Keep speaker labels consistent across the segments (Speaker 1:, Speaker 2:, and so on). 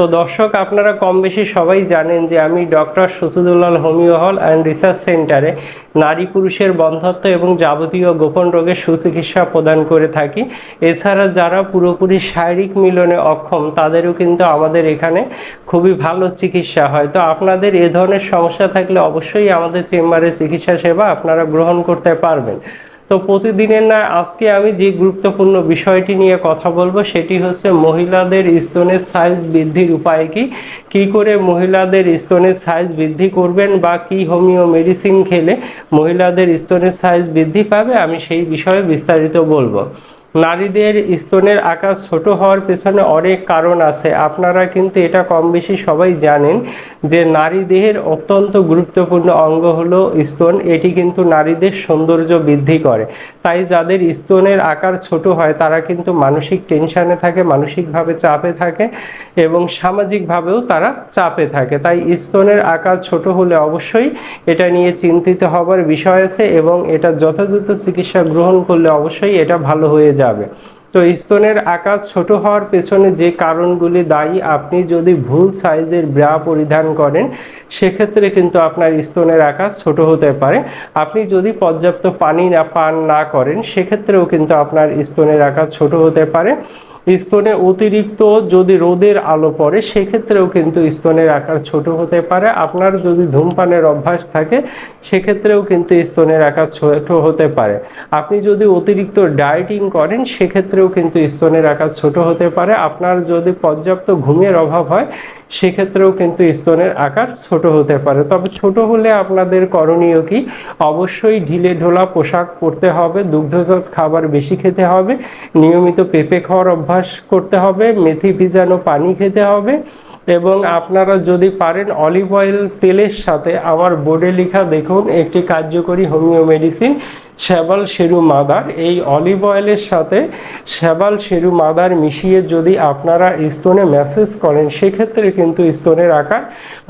Speaker 1: তো দর্শক, আপনারা কম বেশি সবাই জানেন যে আমি ডক্টর সুসুদুল্লাল হোমিও হল অ্যান্ড রিসার্চ সেন্টারে নারী পুরুষের বন্ধত্ব এবং যাবতীয় গোপন রোগের সুচিকিৎসা প্রদান করে থাকি। এছাড়া যারা পুরোপুরি শারীরিক মিলনে অক্ষম, তাদেরও কিন্তু আমাদের এখানে খুবই ভালো চিকিৎসা হয়। তো আপনাদের এ ধরনের সমস্যা থাকলে অবশ্যই আমাদের চেম্বারে চিকিৎসা সেবা আপনারা গ্রহণ করতে পারবেন। তো প্রতিদিনের না, আজকে আমি যে গুরুত্বপূর্ণ বিষয়টি নিয়ে কথা বলব সেটি হচ্ছে মহিলাদের স্তনের সাইজ বৃদ্ধির উপায় কি? কি করে মহিলাদের স্তনের সাইজ বৃদ্ধি করবেন বা কি হোমিও মেডিসিন খেলে মহিলাদের স্তনের সাইজ বৃদ্ধি পাবে? আমি সেই বিষয়ে বিস্তারিত বলব। নারীদের স্তনের আকার ছোট হওয়ার পেছনে অনেক কারণ আছে। আপনারা কিন্তু এটা কম বেশি সবাই জানেন যে নারী দেহের অত্যন্ত গুরুত্বপূর্ণ অঙ্গ হলো স্তন। এটি কিন্তু নারীদের সৌন্দর্য বৃদ্ধি করে। তাই যাদের স্তনের আকার ছোট হয়, তারা কিন্তু মানসিক টেনশানে থাকে, মানসিকভাবে চাপে থাকে এবং সামাজিকভাবেও তারা চাপে থাকে। তাই স্তনের আকার ছোট হলে অবশ্যই এটা নিয়ে চিন্তিত হবার বিষয় আছে এবং এটা যথাযথ চিকিৎসা গ্রহণ করলে অবশ্যই এটা ভালো হয়ে যাবে। তো স্তনের আকাশ ছোট হওয়ার পেছনে যে কারণগুলি দায়ী, আপনি যদি ভুল সাইজের ব্রা পরিধান করেন, সেক্ষেত্রে কিন্তু আপনার স্তনের আকাশ ছোট হতে পারে। আপনি যদি পর্যাপ্ত পানি না, পান না করেন, সেক্ষেত্রেও কিন্তু আপনার স্তনের আকাশ ছোট হতে পারে। স্তনে অতিরিক্ত যদি রোদের আলো পড়ে, সেক্ষেত্রেও কিন্তু স্তনের আকার ছোট হতে পারে। আপনার যদি ধূমপানের অভ্যাস থাকে, সেক্ষেত্রেও কিন্তু স্তনের আকার ছোট হতে পারে। আপনি যদি অতিরিক্ত ডায়েটিং করেন, সেক্ষেত্রেও কিন্তু স্তনের আকার ছোট হতে পারে। আপনার যদি পর্যাপ্ত ঘুমের অভাব হয় সেক্ষেত্রেও কিন্তু স্তনের আকার ছোট হতে পারে। তবে ছোট হলে আপনাদের করণীয় কি? অবশ্যই ঢিলে ঢোলা পোশাক পরতে হবে, দুগ্ধজাত খাবার বেশি খেতে হবে, নিয়মিত পেঁপে খাওয়ার অভ্যাস করতে হবে, মেথি ভিজানো পানি খেতে হবে এবং আপনারা যদি পারেন অলিভ অয়েল তেলের সাথে আমার বোর্ডে লেখা দেখুন, একটি কার্যকরী হোমিও মেডিসিন, শ্যাবাল শেরু মাদার। এই অলিভ অয়েলের সাথে শ্যাবাল শেরু মাদার মিশিয়ে যদি আপনারা স্তনে ম্যাসেজ করেন, সেক্ষেত্রে কিন্তু স্তনের আকার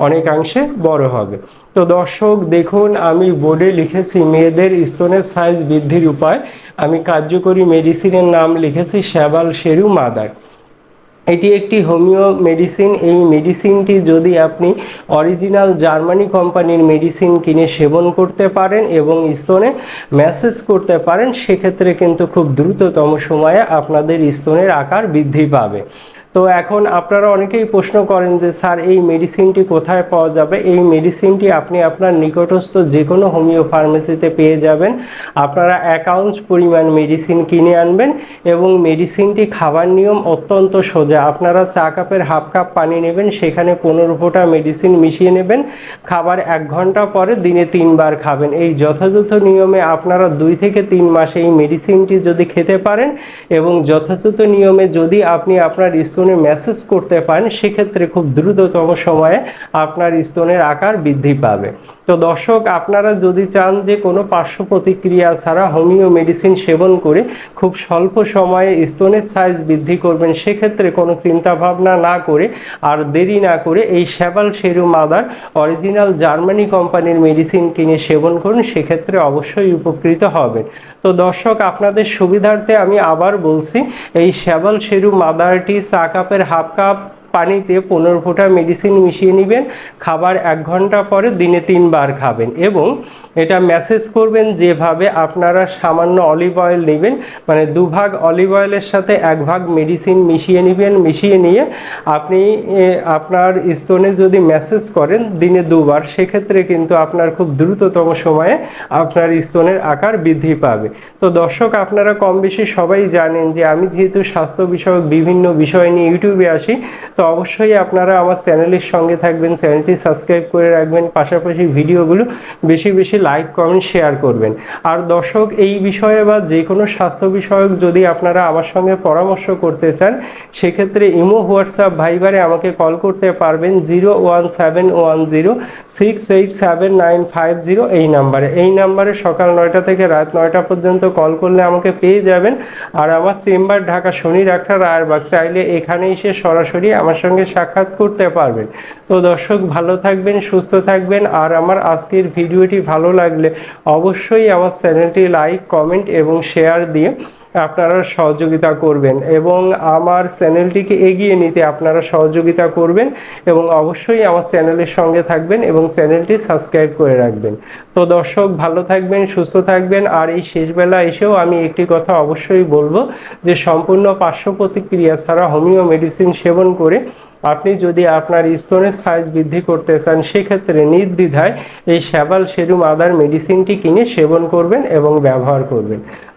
Speaker 1: অনেকাংশে বড় হবে। তো দর্শক, দেখুন, আমি বোর্ডে লিখেছি মেয়েদের স্তনের সাইজ বৃদ্ধির উপায়। আমি কার্যকরী মেডিসিনের নাম লিখেছি শ্যাবাল শেরু মাদার। এটি একটি হোমিও মেডিসিন। এই মেডিসিনটি যদি আপনি অরিজিনাল জার্মানি কোম্পানির মেডিসিন কিনে সেবন করতে পারেন এবং স্তনে ম্যাসেজ করতে পারেন, সেক্ষেত্রে কিন্তু খুব দ্রুততম সময়ে আপনাদের স্তনের আকার বৃদ্ধি পাবে। তো এখন আপনারা অনেকেই প্রশ্ন করেন যে, স্যার, এই মেডিসিনটি কোথায় পাওয়া যাবে? এই মেডিসিনটি আপনি আপনার নিকটস্থ যে কোনো হোমিও ফার্মেসিতে পেয়ে যাবেন। আপনারা অ্যাকাউন্টস পরিমাণ মেডিসিন কিনে আনবেন এবং মেডিসিনটি খাবার নিয়ম অত্যন্ত সোজা। আপনারা চা কাপের হাফ কাপ পানি নেবেন, সেখানে পনেরো ফোঁটা মেডিসিন মিশিয়ে নেবেন। খাবার এক ঘণ্টা পরে দিনে তিনবার খাবেন। এই যথাযথ নিয়মে আপনারা দুই থেকে তিন মাসে এই মেডিসিনটি যদি খেতে পারেন এবং যথাযথ নিয়মে যদি আপনি আপনার স্তনে ম্যাসেজ করতে পারেন সেক্ষেত্রে খুব দ্রুততম সময়ে আপনার স্তনের আকার বৃদ্ধি পাবে। তো দর্শক, আপনারা যদি চান যে কোনো পার্শ্ব প্রতিক্রিয়া ছাড়া হোমিও মেডিসিন সেবন করে খুব স্বল্প সময়ে স্তনের সাইজ বৃদ্ধি করবেন, সেক্ষেত্রে কোনো চিন্তা ভাবনা না করে আর দেরি না করে এই শ্যাবাল শেরু মাদার অরিজিনাল জার্মানি কোম্পানির মেডিসিন কিনে সেবন করুন, সেক্ষেত্রে অবশ্যই উপকৃত হবেন। তো দর্শক, আপনাদের সুবিধার্থে আমি আবার বলছি, এই শ্যাবাল শেরু মাদারটি চা কাপের হাফ কাপ পানিতে পনেরো ফোঁটা মেডিসিন মিশিয়ে নেবেন। খাবার এক ঘণ্টা পরে দিনে তিনবার খাবেন এবং এটা ম্যাসেজ করবেন যেভাবে আপনারা সামান্য অলিভ অয়েল নেবেন। মানে দুভাগ অলিভ অয়েলের সাথে এক ভাগ মেডিসিন মিশিয়ে নেবেন, মিশিয়ে নিয়ে আপনি আপনার স্তনে যদি ম্যাসেজ করেন দিনে দুবার, সেক্ষেত্রে কিন্তু আপনার খুব দ্রুততম সময়ে আপনার স্তনের আকার বৃদ্ধি পাবে। তো দর্শক, আপনারা কম বেশি সবাই জানেন যে আমি যেহেতু স্বাস্থ্য বিষয়ক বিভিন্ন বিষয় নিয়ে ইউটিউবে আসি তো অবশ্যই আপনারা আমার চ্যানেলের সঙ্গে থাকবেন, চ্যানেলটি সাবস্ক্রাইব করে রাখবেন, পাশাপাশি ভিডিওগুলো বেশি বেশি লাইক, কমেন্ট, শেয়ার করবেন। আর দর্শক, এই বিষয়ে বা যে কোনো স্বাস্থ্য বিষয়ক যদি আপনারা আমার সঙ্গে পরামর্শ করতে চান, সেক্ষেত্রে ইমো, হোয়াটসঅ্যাপ, ভাইবারে আমাকে কল করতে পারবেন zero one seven one zero, six eight seven nine five zero এই নাম্বারে। এই নাম্বারে সকাল নয়টা থেকে রাত নয়টা পর্যন্ত কল করলে আমাকে পেয়ে যাবেন। আর আমার চেম্বার ঢাকা শনি ডাক্তার রায়েরবাগ চাইলে এখানে এসে সরাসরি আমার সঙ্গে সাক্ষাৎ করতে পারবেন। তো দর্শক, ভালো থাকবেন, সুস্থ থাকবেন। আর আমার আজকের ভিডিওটি ভালো লাগলে অবশ্যই আমার চ্যানেলটি লাইক, কমেন্ট এবং শেয়ার দিয়ে আপনারা সহযোগিতা করবেন এবং আমার চ্যানেলটিকে এগিয়ে নিতে আপনারা সহযোগিতা করবেন এবং অবশ্যই আমার চ্যানেলের সঙ্গে থাকবেন এবং চ্যানেলটি সাবস্ক্রাইব করে রাখবেন। তো দর্শক, ভালো থাকবেন, সুস্থ থাকবেন আর এই শেষবেলা এসেও আমি একটি কথা অবশ্যই বলব যে সম্পূর্ণ পার্শ্ব প্রতিক্রিয়া ছাড়া হোমিও মেডিসিন সেবন করে আপনি যদি আপনার স্তনের সাইজ বৃদ্ধি করতে চান, সেক্ষেত্রে নির্দ্বিধায় এই শ্যাবাল সেরুম আদার মেডিসিনটি কিনে সেবন করবেন এবং ব্যবহার করবেন।